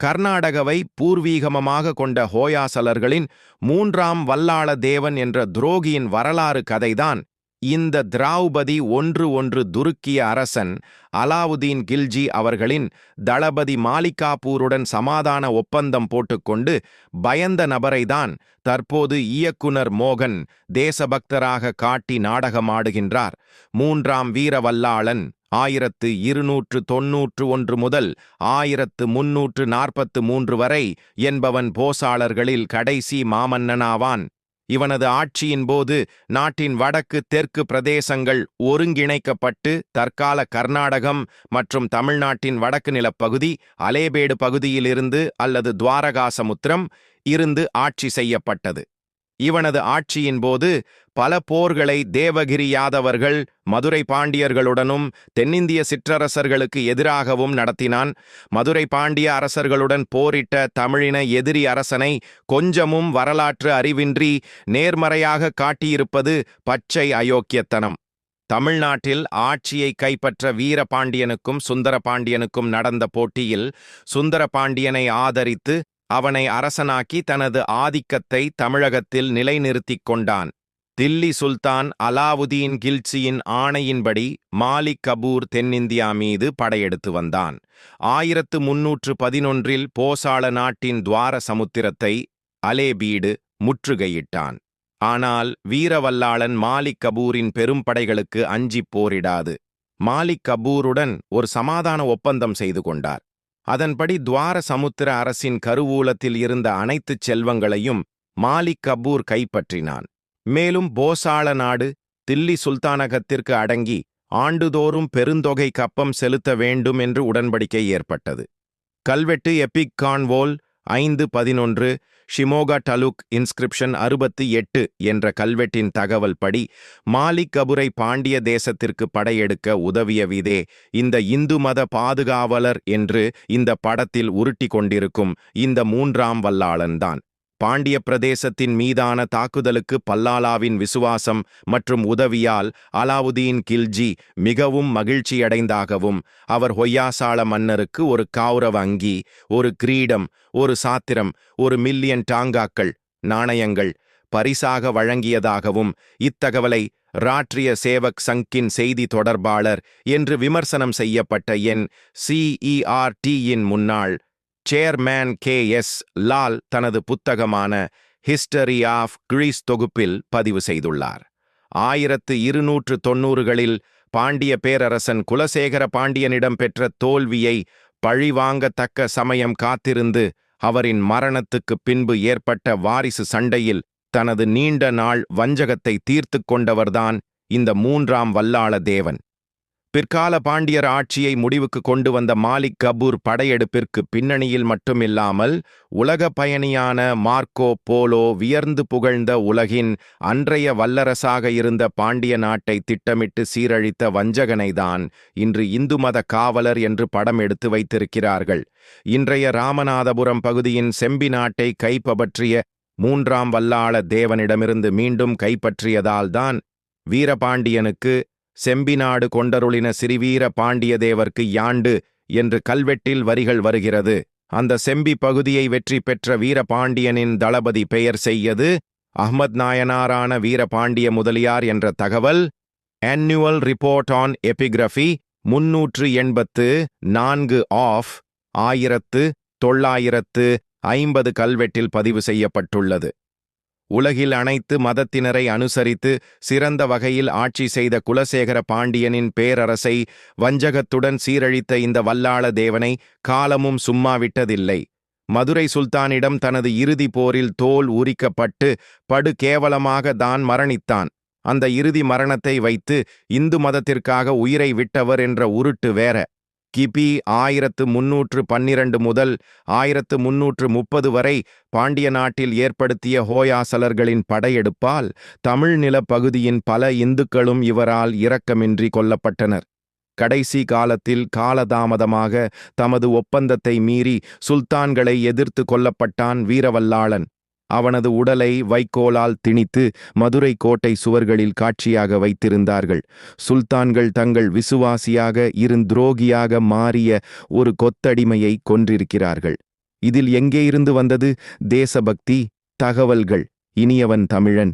கர்நாடகவை பூர்வீகமமாக கொண்ட ஹோயாசலர்களின் மூன்றாம் வல்லாள தேவன் என்ற துரோகியின் வரலாறு கதைதான் இந்த திராவுபதி ஒன்று ஒன்று துருக்கிய அரசன் அலாவுதீன் கில்ஜி அவர்களின் தளபதி மாலிகாபூருடன் சமாதான ஒப்பந்தம் போட்டுக்கொண்டு பயந்த நபரைதான் தற்போது இயக்குனர் மோகன் தேசபக்தராக காட்டி நாடகமாடுகின்றார். மூன்றாம் வீரவல்லாளன் ஆயிரத்து இருநூற்று தொன்னூற்று ஒன்று முதல் ஆயிரத்து முன்னூற்று நாற்பத்து மூன்று வரை என்பவன் போசாளர்களில் கடைசி மாமன்னனாவான். இவனது ஆட்சியின் போது நாட்டின் வடக்கு தெற்கு பிரதேசங்கள் ஒருங்கிணைக்கப்பட்டு தற்கால கர்நாடகம் மற்றும் தமிழ்நாட்டின் வடக்கு நிலப்பகுதி அலேபேடு பகுதியிலிருந்து அல்லது துவாரகாசமுத்திரம் இருந்து ஆட்சி செய்யப்பட்டது. இவனது ஆட்சியின் போது பல போர்களை தேவகிரி யாதவர்கள் மதுரை பாண்டியர்களுடனும் தென்னிந்திய சிற்றரசர்களுக்கு எதிராகவும் நடத்தினான். மதுரை பாண்டிய அரசர்களுடன் போரிட்ட தமிழின எதிரி அரசனை கொஞ்சமும் வரலாற்று அறிவின்றி நேர்மறையாக காட்டியிருப்பது பச்சை அயோக்கியத்தனம். தமிழ்நாட்டில் ஆட்சியை கைப்பற்ற வீரபாண்டியனுக்கும் சுந்தரபாண்டியனுக்கும் நடந்த போட்டியில் சுந்தரபாண்டியனை ஆதரித்து அவனை அரசனாக்கி தனது ஆதிக்கத்தை தமிழகத்தில் நிலைநிறுத்திக் கொண்டான். தில்லி சுல்தான் அலாவுதீன் கில்ச்சியின் ஆணையின்படி மாலிக் கபூர் தென்னிந்தியா மீது படையெடுத்து வந்தான். ஆயிரத்து முன்னூற்று பதினொன்றில் போசாள நாட்டின் துவார சமுத்திரத்தை அலேபீடு முற்றுகையிட்டான். ஆனால் வீரவல்லாளன் மாலிக் கபூரின் பெரும் படைகளுக்கு அஞ்சிப் போரிடாது. மாலிக் கபூருடன் ஒரு சமாதான ஒப்பந்தம் செய்து கொண்டார். அதன்படி துவார சமுத்திர அரசின் கருவூலத்தில் இருந்த அனைத்துச் செல்வங்களையும் மாலிக் கபூர் கைப்பற்றினான். மேலும் போசாள நாடு தில்லி சுல்தானகத்திற்கு அடங்கி ஆண்டுதோறும் பெருந்தொகை கப்பம் செலுத்த வேண்டும் என்று உடன்படிக்கை ஏற்பட்டது. கல்வெட்டு எபிக் கான்வோல் ஐந்து பதினொன்று ஷிமோகா டலுக் இன்ஸ்கிரிப்ஷன் அறுபத்தி எட்டு என்ற கல்வெட்டின் தகவல் படி மாலிக் கபுரை பாண்டிய தேசத்திற்கு படையெடுக்க உதவிய விதே இந்த இந்து மத பாதுகாவலர் என்று இந்த படத்தில் உருட்டி கொண்டிருக்கும் இந்த மூன்றாம் வல்லாளன்தான். பாண்டிய பிரதேசத்தின் மீதான தாக்குதலுக்கு பல்லாலாவின் விசுவாசம் மற்றும் உதவியால் அலாவுதீன் கில்ஜி மிகவும் மகிழ்ச்சியடைந்தாகவும் அவர் ஹொய்யாசாள மன்னருக்கு ஒரு கௌரவ அங்கி ஒரு கிரீடம் ஒரு சாத்திரம் ஒரு மில்லியன் டாங்காக்கள் நாணயங்கள் பரிசாக வழங்கியதாகவும் இத்தகவலை ராற்றிய சேவக் சங்கின் செய்தி தொடர்பாளர் என்று விமர்சனம் செய்யப்பட்ட என் சிஇஆர்டியின் முன்னாள் சேர்மேன் கே எஸ் லால் தனது புத்தகமான ஹிஸ்டரி ஆஃப் கிரீஸ் தொகுப்பில் பதிவு செய்துள்ளார். ஆயிரத்து இருநூற்று தொன்னூறுகளில் பாண்டிய பேரரசன் குலசேகர பாண்டியனிடம் பெற்ற தோல்வியை பழிவாங்கத்தக்க சமயம் காத்திருந்து அவரின் மரணத்துக்குப் பின்பு ஏற்பட்ட வாரிசு சண்டையில் தனது நீண்ட நாள் வஞ்சகத்தை தீர்த்து கொண்டவர்தான் இந்த மூன்றாம் வல்லாள தேவன். பிற்கால பாண்டியர் ஆட்சியை முடிவுக்கு கொண்டு வந்த மாலிக் கபூர் படையெடுப்பிற்கு பின்னணியில் மட்டுமில்லாமல் உலக பயணியான மார்க்கோ போலோ வியர்ந்து புகழ்ந்த உலகின் அன்றைய வல்லரசாக இருந்த பாண்டிய நாட்டை திட்டமிட்டு சீரழித்த வஞ்சகனைதான் இன்று இந்து மத காவலர் என்று படம் எடுத்து வைத்திருக்கிறார்கள். இன்றைய ராமநாதபுரம் பகுதியின் செம்பி நாட்டை கைப்பற்றிய மூன்றாம் வல்லாள தேவனிடமிருந்து மீண்டும் கைப்பற்றியதால்தான் வீரபாண்டியனுக்கு செம்பிநாடு கொண்டருளின சிறிவீர பாண்டியதேவர்க்கு யாண்டு என்று கல்வெட்டில் வரிகள் வருகிறது. அந்த செம்பி பகுதியை வெற்றி பெற்ற வீரபாண்டியனின் தளபதி பெயர் செய்யது அஹ்மத் நாயனாரான வீரபாண்டிய முதலியார் என்ற தகவல். ஆன்னுவல் ரிப்போர்ட் ஆன் எபிகிரஃபி முன்னூற்று எண்பத்து நான்கு ஆஃப் ஆயிரத்து தொள்ளாயிரத்து ஐம்பது கல்வெட்டில் பதிவு செய்யப்பட்டுள்ளது. உலகில் அனைத்து மதத்தினரை அனுசரித்து சிறந்த வகையில் ஆட்சி செய்த குலசேகர பாண்டியனின் பேரரசை வஞ்சகத்துடன் சீரழித்த இந்த வல்லாள தேவனை காலமும் சும்மாவிட்டதில்லை மதுரை சுல்தானிடம் தனது இறுதி போரில் தோல் உரிக்கப்பட்டு படு கேவலமாக தான் மரணித்தான். அந்த இறுதி மரணத்தை வைத்து இந்து மதத்திற்காக உயிரை விட்டவர் என்ற உருட்டு வேற. கிபி ஆயிரத்து முன்னூற்று பன்னிரண்டு முதல் ஆயிரத்து முன்னூற்று முப்பது வரை பாண்டிய நாட்டில் ஏற்படுத்திய ஹோயாசலர்களின் படையெடுப்பால் தமிழ் நிலப்பகுதியின் பல இந்துக்களும் இவரால் இரக்கமின்றி கொல்லப்பட்டனர். கடைசி காலத்தில் காலதாமதமாக தமது ஒப்பந்தத்தை மீறி சுல்தான்களை எதிர்த்து கொல்லப்பட்டான் வீரவல்லாளன். அவனது உடலை வைக்கோலால் திணித்து மதுரை கோட்டை சுவர்களில் காட்சியாக வைத்திருந்தார்கள். சுல்தான்கள் தங்கள் விசுவாசியாக இருந்துரோகியாக மாறிய ஒரு கொத்தடிமையை கொன்றிருக்கிறார்கள். இதில் எங்கே இருந்து வந்தது? தேசபக்தி தகவல்கள் இனியவன் தமிழன்.